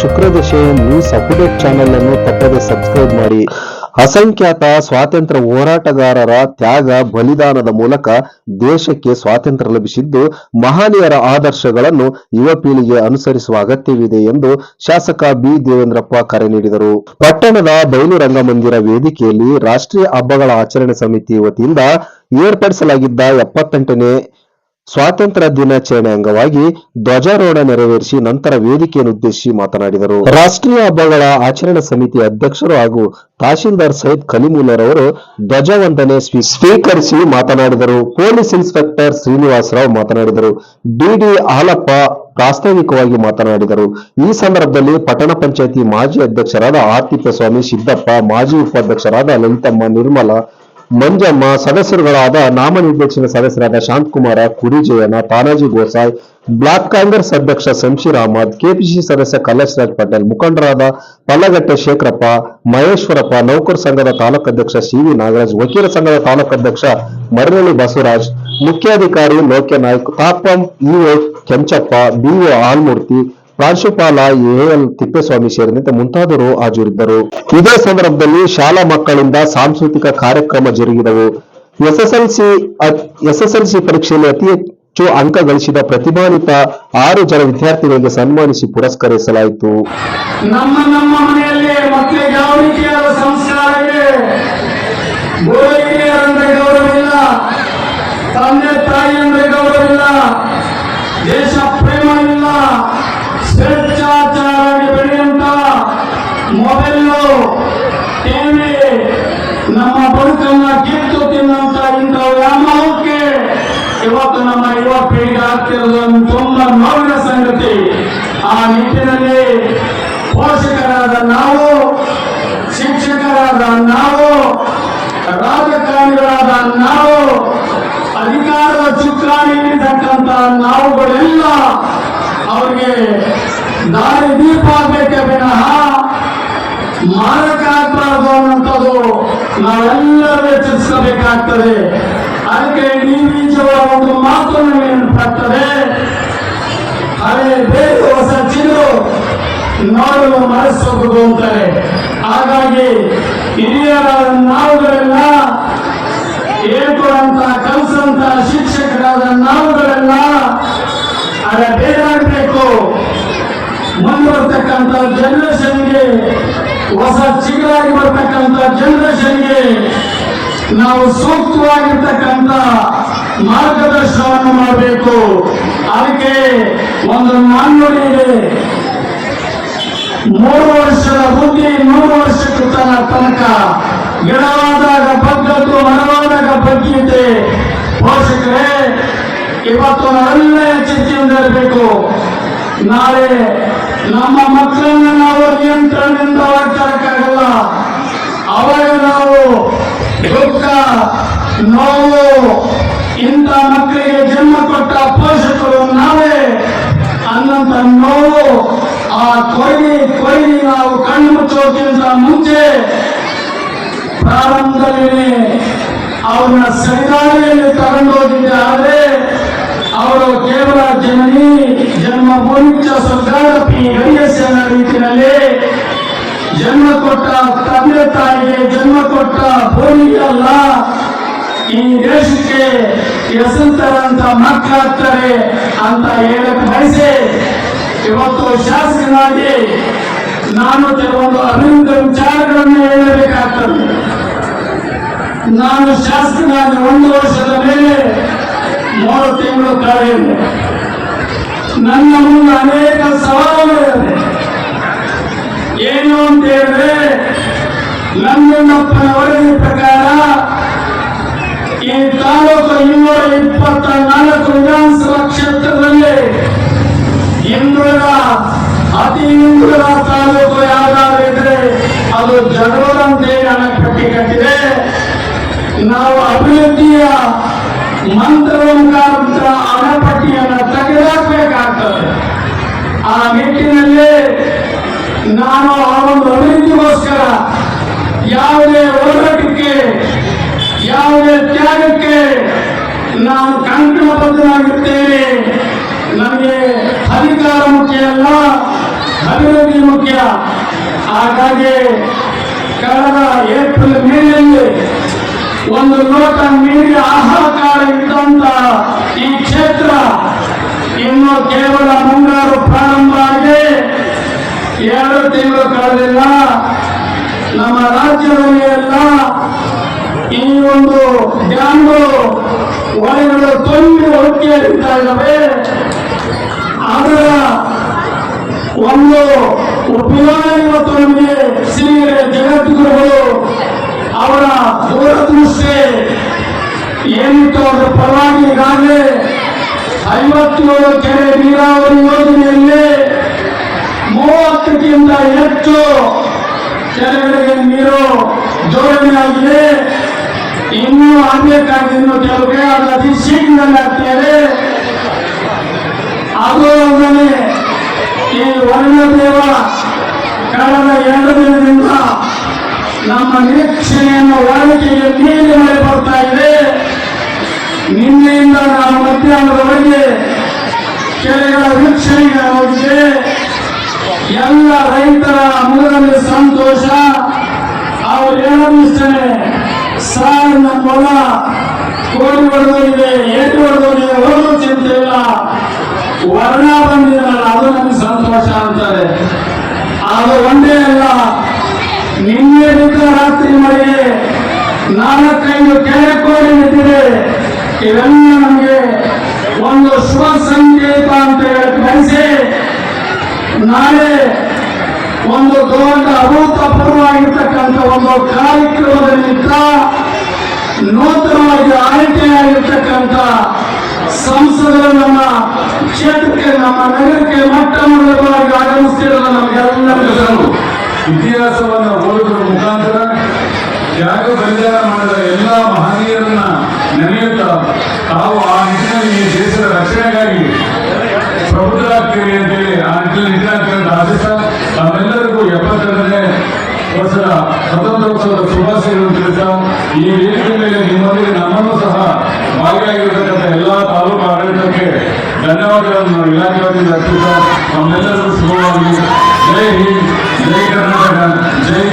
ಶುಕ್ರದಶೆ news channel ಅನ್ನು ತಪ್ಪದೆ subscribe ಮಾಡಿ. ಅಸಂಖ್ಯಾತ ಸ್ವಾತಂತ್ರ್ಯ ಹೋರಾಟಗಾರರ ತ್ಯಾಗ, ಬಲಿದಾನದ ಮೂಲಕ ದೇಶಕ್ಕೆ ಸ್ವಾತಂತ್ರ್ಯ ಲಭಿಸಿದ್ದು, ಮಹನೀಯರ ಆದರ್ಶಗಳನ್ನು ಯುವ ಪೀಳಿಗೆ ಅನುಸರಿಸುವ ಅಗತ್ಯವಿದೆ ಎಂದು ಶಾಸಕ ಬಿ. ದೇವೇಂದ್ರಪ್ಪ ಕರೆ ನೀಡಿದರು. ಪಟ್ಟಣದ ಬಯಲು ರಂಗಮಂದಿರ ವೇದಿಕೆಯಲ್ಲಿ ರಾಷ್ಟ್ರೀಯ ಹಬ್ಬಗಳ ಆಚರಣೆ ಸಮಿತಿ ವತಿಯಿಂದ ಏರ್ಪಡಿಸಲಾಗಿದ್ದ ಎಪ್ಪತ್ತೆಂಟನೇ ಸ್ವಾತಂತ್ರ್ಯ ದಿನಾಚರಣೆ ಅಂಗವಾಗಿ ಧ್ವಜಾರೋಹಣ ನೆರವೇರಿಸಿ ನಂತರ ವೇದಿಕೆಯನ್ನು ಉದ್ದೇಶಿಸಿ ಮಾತನಾಡಿದರು. ರಾಷ್ಟ್ರೀಯ ಹಬ್ಬಗಳ ಆಚರಣಾ ಸಮಿತಿ ಅಧ್ಯಕ್ಷರು ಹಾಗೂ ತಹಶೀಲ್ದಾರ್ ಸೈದ್ ಕಲಿಮುಲ್ಲರ್ ಅವರು ಧ್ವಜವಂದನೆ ವಂದನೆ ಸ್ವೀಕರಿಸಿ ಮಾತನಾಡಿದರು. ಪೊಲೀಸ್ ಇನ್ಸ್ಪೆಕ್ಟರ್ ಶ್ರೀನಿವಾಸರಾವ್ ಮಾತನಾಡಿದರು. ಡಿಡಿ ಹಾಲಪ್ಪ ಪ್ರಾಸ್ತಾವಿಕವಾಗಿ ಮಾತನಾಡಿದರು. ಈ ಸಂದರ್ಭದಲ್ಲಿ ಪಟ್ಟಣ ಪಂಚಾಯತಿ ಮಾಜಿ ಅಧ್ಯಕ್ಷರಾದ ಆರ್ತಿಪ್ಪಸ್ವಾಮಿ ಸಿದ್ದಪ್ಪ, ಮಾಜಿ ಉಪಾಧ್ಯಕ್ಷರಾದ ಲಲಿತಮ್ಮ, ನಿರ್ಮಲಾ ಮಂಜಮ್ಮ ಸದಸ್ಯರುಗಳಾದ ನಾಮನಿರ್ದೇಶನ ಸದಸ್ಯರಾದ ಶಾಂತಕುಮಾರ ಕುರಿಜಯನ ತಾನಾಜಿ ಗೋಸಾಯ್, ಬ್ಲಾಕ್ ಕಾಂಗ್ರೆಸ್ ಅಧ್ಯಕ್ಷ ಶಂಶೀರ್ ಅಹಮದ್ ಕೆಪಿಸಿ ಸದಸ್ಯ ಕಲ್ಲೇಶ್ರಾಜ್ ರಾಜ್ ಪಟೇಲ್, ಮುಖಂಡರಾದ ಪಲ್ಲಗಟ್ಟೆ ಶೇಖರಪ್ಪ, ಮಹೇಶ್ವರಪ್ಪ, ನೌಕರ ಸಂಘದ ತಾಲೂಕು ಅಧ್ಯಕ್ಷ ಸಿ ವಿ ನಾಗರಾಜ್, ವಕೀಲ ಸಂಘದ ತಾಲೂಕು ಅಧ್ಯಕ್ಷ ಮರಳಿ ಬಸವರಾಜ್, ಮುಖ್ಯಾಧಿಕಾರಿ ಲೋಕ್ಯನಾಯ್ಕ್ ತಾಪಂ ಇಒ ಕೆಂಚಪ್ಪ, ಬಿಒ ಆಲ್ಮೂರ್ತಿ ಪ್ರಾಂಶುಪಾಲ ಎಎಲ್ ತಿಪ್ಪೇಸ್ವಾಮಿ ಸೇರಿದಂತೆ ಮುಂತಾದವರು ಹಾಜರಿದ್ದರು. ಇದೇ ಸಂದರ್ಭದಲ್ಲಿ ಶಾಲಾ ಮಕ್ಕಳಿಂದ ಸಾಂಸ್ಕೃತಿಕ ಕಾರ್ಯಕ್ರಮ ಜರುಗಿದವು. ಎಸ್ಎಸ್ಎಲ್ಸಿ ಎಸ್ಎಸ್ಎಲ್ಸಿ ಪರೀಕ್ಷೆಯಲ್ಲಿ ಅತಿ ಹೆಚ್ಚು ಅಂಕ ಗಳಿಸಿದ ಪ್ರತಿಭಾನ್ವಿತ ಆರು ಜನ ವಿದ್ಯಾರ್ಥಿಗಳಿಗೆ ಸನ್ಮಾನಿಸಿ ಪುರಸ್ಕರಿಸಲಾಯಿತು. ನಮ್ಮ ನಮ್ಮ ಮನೆಯಲ್ಲಿ ನಮ್ಮ ಬದುಕನ್ನ ಕಿತ್ತು ತಿನ್ನುವಂತ ಇಂಥ ವ್ಯಾಮೋಹಕ್ಕೆ ಇವತ್ತು ನಮ್ಮ ಯುವ ಪೀಳಿಗೆ ಆಗ್ತಿರೋದೊಂದು ತುಂಬಾ ನೋವಿನ ಸಂಗತಿ. ಆ ನಿಟ್ಟಿನಲ್ಲಿ ಪೋಷಕರಾದ ನಾವು, ಶಿಕ್ಷಕರಾದ ನಾವು, ರಾಜಕಾರಣಿಗಳಾದ ನಾವು, ಅಧಿಕಾರದ ಚುಕ್ಕಾಣಿ ಹಿಡಿತಕ್ಕಂತ ನಾವುಗಳೆಲ್ಲ ಅವರಿಗೆ ದಾರಿ ದೀಪ ಆಗಬೇಕೆ ವಿನಃ ಮಾರಕ ಆಗ್ಬಾರ್ದು ನಾವೆಲ್ಲರೂ ಎಚ್ಚರಿಸಬೇಕಾಗ್ತದೆ ಅದಕ್ಕೆ ಬೀಜಗಳ ಒಂದು ಮಾತು ನೆನಪಾಗ್ತದೆ ಹಳೆ ಬೇರೆ ಹೊಸ ಚಿಗುರು ನೋಡಲು ಮನಸ್ಸೋಗುದು ಅಂತಾರೆ. ಹಾಗಾಗಿ ಹಿರಿಯರಾದ ನಾವುಗಳೆಲ್ಲ ಹೇಳ್ಕೊಡಂತ ಕಲಿಸಂತ ಶಿಕ್ಷಕರಾದ ನಾವುಗಳೆಲ್ಲ ಅದ ಬೇರಾಗಬೇಕು ಮುಂದುವರ್ತಕ್ಕಂಥ ಜನರೇಷನ್ಗೆ ಹೊಸ ಚಿಗುರಾಗಿ ಬರ್ತಕ್ಕಂಥ ಜನರೇಷನ್ಗೆ ನಾವು ಸೂಕ್ತವಾಗಿರ್ತಕ್ಕಂಥ ಮಾರ್ಗದರ್ಶನವನ್ನು ಮಾಡಬೇಕು. ಅದಕ್ಕೆ ಒಂದು ನಾಣ್ಣುಡಿ ಇದೆ. ಮೂರು ವರ್ಷದ ಬುದ್ಧಿ ನೂರು ವರ್ಷಕ್ಕೆ ತನ ತನಕ ಗಿಡವಾದಾಗ ಬಗ್ಗದ್ದು, ಮರವಾದಾಗ ಬಗ್ಗೀತೆ ಪೋಷಕರೇ, ಇವತ್ತು ನಾವೆಲ್ಲ ಎಚ್ಚರಿಕೆಯಿಂದ ಇರಬೇಕು. ನಾಳೆ ನಮ್ಮ ಮಕ್ಕಳನ್ನ ನಾವು ನಿಯಂತ್ರಣದಿಂದ ಹೊರತರಕ್ಕಾಗಲ್ಲ ಅವಾಗ ನಾವು ದುಃಖ, ನೋವು, ಇಂಥ ಮಕ್ಕಳಿಗೆ ಜನ್ಮ ಕೊಟ್ಟ ಪೋಷಕರು ನಾವೇ. ಅನ್ನಂತ ನೋವು, ಆ ಕೊಯ್ಲಿ ಕೊಯ್ಲಿ ನಾವು ಕಣ್ಣು ಮುಚ್ಚೋಕ್ಕಿಂತ ಮುಂಚೆ ಪ್ರಾರಂಭದಲ್ಲಿ ಅವ್ರನ್ನ ಸರಿದಾರಿಯಲ್ಲಿ ತಗೊಂಡೋಗಿದ್ದೆ. ಆದರೆ ಅವರು ಕೇವಲ ಜನನಿ ಜನ್ಮಭೂಮಿಚ ಸ್ವರ್ಗಾದಪಿ ಗರಿಯಸ್ಸನ ರೀತಿಯಲ್ಲಿ ಜನ್ಮ ಕೊಟ್ಟ ತಂದೆ ತಾಯಿಗೆ ಜನ್ಮ ಕೊಟ್ಟ ಭೂಮಿ ಅಲ್ಲ ಈ ದೇಶಕ್ಕೆ ಹೆಸಂತರಂತ ಮಕ್ಕಳಾಗ್ತಾರೆ ಅಂತ ಹೇಳಕ್ ಬಯಸಿ, ಇವತ್ತು ಶಾಸಕನಾಗಿ ನಾನು ಕೆಲವೊಂದು ಅಭಿವೃದ್ಧಿ ವಿಚಾರಗಳನ್ನು ಹೇಳಬೇಕಾಗ್ತದೆ. ನಾನು ಶಾಸಕನಾಗಿ ಒಂದು ವರ್ಷದ ಮೇಲೆ ಮೂರು ತಿಂಗಳು ಕಾರ್ಯ ನನ್ನ ಮುಂದೆ ಅನೇಕ ಏನು ಅಂತ ಹೇಳಿದ್ರೆ, ನಂಜನಪ್ಪನ ವರದಿ ಪ್ರಕಾರ ಈ ತಾಲೂಕು ಇನ್ನೂರ ಇಪ್ಪತ್ತ ನಾಲ್ಕು ವಿಧಾನಸಭಾ ಕ್ಷೇತ್ರದಲ್ಲಿ ಹಿಂದುಳಿದ ಅತಿ ಹಿಂದುಳಿದ ತಾಲೂಕು ಯಾವ್ದಾದ್ರು ಇದ್ರೆ ಅದು ಅಂತೇಳಿ ನನಗೆ ಕಟ್ಟಿದೆ. ನಾವು ಅಭಿವೃದ್ಧಿಯ ಮಂತ್ರದ ಅಣಪಟ್ಟಿಯನ್ನು ತೆಗೆದಾಕಬೇಕಾಗ್ತದೆ. ಆ ನಿಟ್ಟಿನಲ್ಲಿ ನಾನು ಆ ಒಂದು ಅಭಿವೃದ್ಧಿಗೋಸ್ಕರ ಯಾವುದೇ ಹೋರಾಟಕ್ಕೆ, ಯಾವುದೇ ತ್ಯಾಗಕ್ಕೆ ನಾನು ಕಂಕಣಬದ್ಧನಾಗಿರ್ತೇನೆ ನಮಗೆ ಅಧಿಕಾರ ಮುಖ್ಯ ಅಲ್ಲ, ಅಭಿವೃದ್ಧಿ ಮುಖ್ಯ. ಹಾಗಾಗಿ ಕಳೆದ ಏಪ್ರಿಲ್ ಮೇಲೆ ಒಂದು ಲೋಟ ಮೀರಿ ಆಹಾಕಾರ ಇದ್ದಂತ ಈ ಕ್ಷೇತ್ರ ಇನ್ನು ಕೇವಲ ಮುಂಗಾರು ಪ್ರಾರಂಭ ಆಗಿದೆ. ಎರಡು ತಿಂಗಳು ಕಳೆದಿಲ್ಲ. ನಮ್ಮ ರಾಜ್ಯದಲ್ಲಿ ಎಲ್ಲ ಈ ಒಂದು ಡ್ಯಾಮ್ಗಳು ಹೊಳೆಗಳು ತುಂಬಿ ಹೊಕ್ಕಿ ಹರಿತಾ ಇದ್ದಾವೆ ಅದರ ಒಂದು ಉಪಯೋಗ ಇವತ್ತು ನಮಗೆ ಸಿರಿಗೆರೆ ಜಗದ್ಗುರುಗಳು ಅವರ ದೂರದೃಷ್ಟಿ ಏನಿತ್ತು ಅದರ ಪರವಾಗಿ ಈಗಾಗಲೇ ಐವತ್ತೇಳು ಕೆರೆ ನೀರಾವರಿ ಯೋಜನೆಯಲ್ಲಿ ಮೂವತ್ತಕ್ಕಿಂತ ಹೆಚ್ಚು ಕೆರೆಗಳಿಗೆ ನೀರು ಜೋಡಣೆಯಾಗಿದೆ. ಇನ್ನೂ ಆಗಬೇಕಾಗಿದೆ ಕೆಲವೇ ಅದು ಅತಿ ಶೀಘ್ರದಲ್ಲಿ ಆಗ್ತೇವೆ. ಅದು ಅಲ್ಲದೆ ಈ ವರ್ಣದೇವ ಕಳೆದ ಎರಡು ದಿನದಿಂದ ನಮ್ಮ ನಿರೀಕ್ಷಣೆಯನ್ನು ವಾಡಿಕೆಗೆ ಮೀರಿ ಮಳೆ ಬರ್ತಾ ಇದೆ. ನಿನ್ನೆಯಿಂದ ನಾವು ಮಧ್ಯಾಹ್ನದವರೆಗೆ ಕೆರೆಗಳ ವೀಕ್ಷಣೆಗೆ ಹೋಗಿದೆ ಎಲ್ಲ ರೈತರ ಮುಖದಲ್ಲಿ ಸಂತೋಷ, ಅವ್ರು ಹೇಳೋದಿಷ್ಟೇ ಸಾರ್ ನಮ್ಮ ಹೊಲ, ಕೋಡಿ ಹೊಡೆದೋಗಿದೆ, ಏಟು ಹೊಡೆದೋಗಿದೆ ಒಂದು ಚಿಂತೆ ಇಲ್ಲ ವರ್ಣ ಬಂದಿರಲ್ಲ ಅದು ನಮಗೆ ಸಂತೋಷ ಅಂತಾರೆ ಅದು ಒಂದೇ ಅಲ್ಲ, ನಿನ್ನೆ ಬಿದ್ದ ರಾತ್ರಿ ಮಳೆಗೆ ನಾಲ್ಕೈದು ಕೆರೆ ಕೋಡಿ ಬಿದ್ದಿದೆ ಇವೆಲ್ಲ ನಮಗೆ ಒಂದು ಶುಭ ಸಂಕೇತ ಅಂತ ಹೇಳಿ ಬಯಸಿ ನಾಳೆ ಒಂದು ದೊಡ್ಡ ಅಭೂತಪೂರ್ವವಾಗಿರ್ತಕ್ಕಂಥ ಒಂದು ಕಾರ್ಯಕ್ರಮದಲ್ಲಿ ನೂತನವಾಗಿ ಆಯ್ಕೆಯಾಗಿರ್ತಕ್ಕಂಥ ಸಂಸದರು ನಮ್ಮ ಕ್ಷೇತ್ರಕ್ಕೆ, ನಮ್ಮ ನಗರಕ್ಕೆ ಮೊಟ್ಟ ಮೊದಲವಾಗಿ ಆಗಮಿಸ್ತಿರೋದು ನಮಗೆಲ್ಲರಿಗೂ. ಇತಿಹಾಸವನ್ನು ಓದುವ ಮುಖಾಂತರ ತ್ಯಾಗ ಬಲಿದಾನ ಮಾಡಿದ ಎಲ್ಲ ಮಹನೀಯರನ್ನ ನೆನೆಯುತ್ತಾ, ತಾವು ಆ ನಿಟ್ಟಿನಲ್ಲಿ ದೇಶದ ರಕ್ಷಣೆಗಾಗಿ ಪ್ರಬುದ್ಧರಾಗ್ತೀರಿ ಅಂತೇಳಿ ಆ ನಿಟ್ಟಿನಲ್ಲಿ ಆಶಿಸ್ತಾ ತಮ್ಮೆಲ್ಲರಿಗೂ ಎಪ್ಪತ್ತೆರಡನೇ ವರ್ಷದ ಸ್ವತಂತ್ರೋತ್ಸವದ ಶುಭಾಶಯಗಳನ್ನು ತಿಳಿಸ್ತಾ ಈ ವೇದಿಕೆ ಮೇಲೆ ನಿಮ್ಮೊಂದಿಗೆ ನಮ್ಮನ್ನು ಸಹ ಭಾಗಿಯಾಗಿರ್ತಕ್ಕಂಥ ಎಲ್ಲ ತಾಲೂಕು ಆಡಳಿತಕ್ಕೆ ಧನ್ಯವಾದಗಳನ್ನು ಇಲಾಖೆ ವತಿಯಿಂದ ಅರ್ಪಿಸ್ತಾ, ನಮ್ಮೆಲ್ಲರಿಗೂ ಶುಭವಾಗಿ ಜೈ ಹಿಂದ್, ಜೈ ಕರ್ನಾಟಕ, ಜೈ